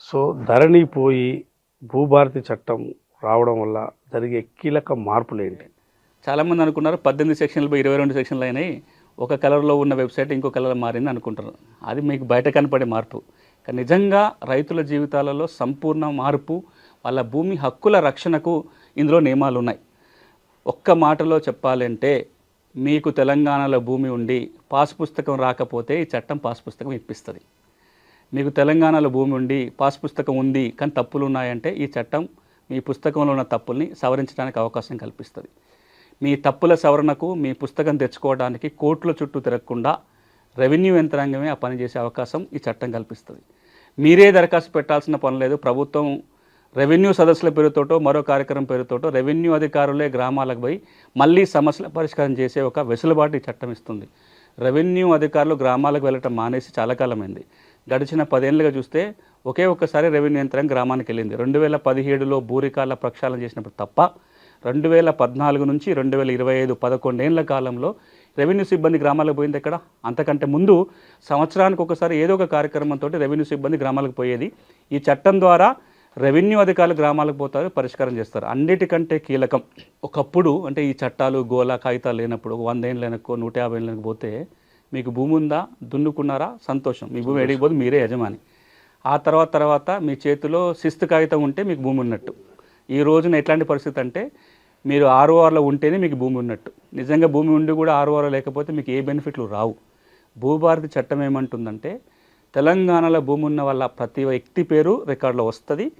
So ధరణి పోయి భూభారతి చట్టం రావడం వల్ల జరిగే కీలక మార్పులు ఏంటి? చాలామంది అనుకున్నారు పద్దెనిమిది సెక్షన్లు ఇరవై రెండు సెక్షన్లు అయినాయి. ఒక కలర్లో ఉన్న వెబ్సైట్ ఇంకో కలర్ మారింది అనుకుంటారు. అది మీకు బయట కనపడే మార్పు. కానీ నిజంగా రైతుల జీవితాలలో సంపూర్ణ మార్పు వాళ్ళ భూమి హక్కుల రక్షణకు ఇందులో నియమాలు ఉన్నాయి. ఒక్క మాటలో చెప్పాలంటే మీకు తెలంగాణలో భూమి ఉండి పాస్ పుస్తకం రాకపోతే ఈ చట్టం పాస్ పుస్తకం ఇప్పిస్తుంది. మీకు తెలంగాణలో భూమి ఉండి పాస్ పుస్తకం ఉంది కానీ తప్పులు ఉన్నాయంటే ఈ చట్టం మీ పుస్తకంలో ఉన్న తప్పుల్ని సవరించడానికి అవకాశం కల్పిస్తుంది. మీ తప్పుల సవరణకు మీ పుస్తకం తెచ్చుకోవడానికి కోర్టుల చుట్టూ తిరగకుండా రెవెన్యూ యంత్రాంగమే ఆ పనిచేసే అవకాశం ఈ చట్టం కల్పిస్తుంది. మీరే దరఖాస్తు పెట్టాల్సిన పని లేదు. ప్రభుత్వం రెవెన్యూ సదస్సుల పేరుతోటో మరో కార్యక్రమం పేరుతోటో రెవెన్యూ అధికారులే గ్రామాలకు పోయి మళ్ళీ సమస్యల పరిష్కారం చేసే ఒక వెసులుబాటు ఈ చట్టం ఇస్తుంది. రెవెన్యూ అధికారులు గ్రామాలకు వెళ్ళటం మానేసి చాలా కాలమైంది. గడిచిన పదేళ్ళుగా చూస్తే ఒకే ఒక్కసారి రెవెన్యూ యంత్రాంగం గ్రామానికి వెళ్ళింది. రెండు వేల పదిహేడులో భూరికాల ప్రక్షాళన చేసినప్పుడు తప్ప రెండు వేల పద్నాలుగు నుంచి రెండు వేల ఇరవై ఐదు పదకొండేళ్ళ కాలంలో రెవెన్యూ సిబ్బంది గ్రామాలకు పోయింది ఎక్కడ? అంతకంటే ముందు సంవత్సరానికి ఒకసారి ఏదో ఒక కార్యక్రమంతో రెవెన్యూ సిబ్బంది గ్రామాలకు పోయేది. ఈ చట్టం ద్వారా రెవెన్యూ అధికారులు గ్రామాలకు పోతారు పరిష్కారం చేస్తారు. అన్నిటికంటే కీలకం. ఒకప్పుడు అంటే ఈ చట్టాలు గోళ కాగితాలు లేనప్పుడు వంద ఏళ్ళు వెనక్కో నూట యాభై ఏళ్ళు పోతే మీకు భూమి ఉందా? దున్నుకున్నారా? సంతోషం. మీ భూమి ఎడికి మీరే యజమాని. ఆ తర్వాత తర్వాత మీ చేతిలో శిస్తు కాగితం ఉంటే మీకు భూమి ఉన్నట్టు. ఈ రోజున ఎట్లాంటి పరిస్థితి అంటే మీరు ఆర్ఓఆర్లో ఉంటేనే మీకు భూమి ఉన్నట్టు. నిజంగా భూమి ఉండి కూడా ఆర్ఓఆర్లో లేకపోతే మీకు ఏ బెనిఫిట్లు రావు. భూభారతి చట్టం ఏమంటుందంటే తెలంగాణలో భూమి ఉన్న వాళ్ళ ప్రతి వ్యక్తి పేరు రికార్డులో వస్తుంది.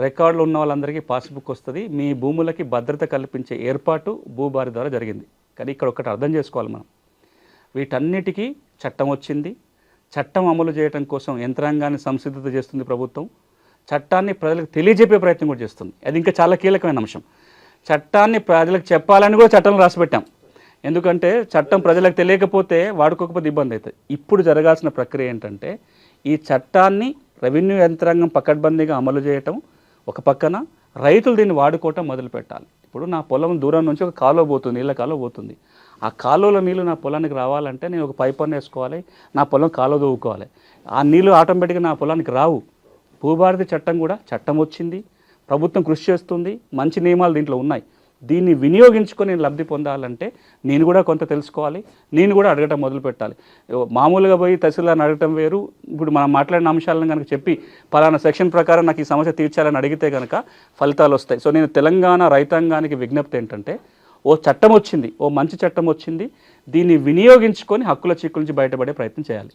రికార్డులో ఉన్న వాళ్ళందరికీ పాస్బుక్ వస్తుంది. మీ భూములకి భద్రత కల్పించే ఏర్పాటు భూభారతి ద్వారా జరిగింది. కానీ ఇక్కడ ఒకటి అర్థం చేసుకోవాలి మనం. వీటన్నిటికీ చట్టం వచ్చింది. చట్టం అమలు చేయడం కోసం యంత్రాంగాన్ని సంసిద్ధత చేస్తుంది ప్రభుత్వం. చట్టాన్ని ప్రజలకు తెలియజెప్పే ప్రయత్నం కూడా చేస్తుంది. అది ఇంకా చాలా కీలకమైన అంశం. చట్టాన్ని ప్రజలకు చెప్పాలని కూడా చట్టంలో రాసిపెట్టాం ఎందుకంటే చట్టం ప్రజలకు తెలియకపోతే వాడుకోకపోతే ఇబ్బంది అవుతుంది. ఇప్పుడు జరగాల్సిన ప్రక్రియ ఏంటంటే ఈ చట్టాన్ని రెవెన్యూ యంత్రాంగం పకడ్బందీగా అమలు చేయటం ఒక పక్కన రైతులు దీన్ని వాడుకోవటం మొదలు పెట్టాలి ఇప్పుడు నా పొలం దూరం నుంచి ఒక కాలువ పోతుంది నీళ్ళ కాలువ పోతుంది. ఆ కాలువలో నీళ్ళు నా పొలానికి రావాలంటే నేను ఒక పైప్ అన్న వేసుకోవాలి నా పొలం కాలువ దూవుకోవాలి ఆ నీళ్ళు ఆటోమేటిక్గా నా పొలానికి రావు. భూభారతి చట్టం కూడా చట్టం వచ్చింది ప్రభుత్వం కృషి చేస్తుంది మంచి నియమాలు దీంట్లో ఉన్నాయి. దీన్ని వినియోగించుకొని నేను లబ్ధి పొందాలంటే నేను కూడా కొంత తెలుసుకోవాలి నేను కూడా అడగటం మొదలు పెట్టాలి. మామూలుగా పోయి తహసీల్దార్ని అడగటం వేరు. ఇప్పుడు మనం మాట్లాడిన అంశాలను కనుక చెప్పి పలానా సెక్షన్ ప్రకారం నాకు ఈ సమస్య తీర్చాలని అడిగితే కనుక ఫలితాలు వస్తాయి. సో నేను తెలంగాణ రైతాంగానికి విజ్ఞప్తి ఏంటంటే ఓ చట్టం వచ్చింది ఓ మంచి చట్టం వచ్చింది దీన్ని వినియోగించుకొని హక్కుల చిక్కుల నుంచి బయటపడే ప్రయత్నం చేయాలి.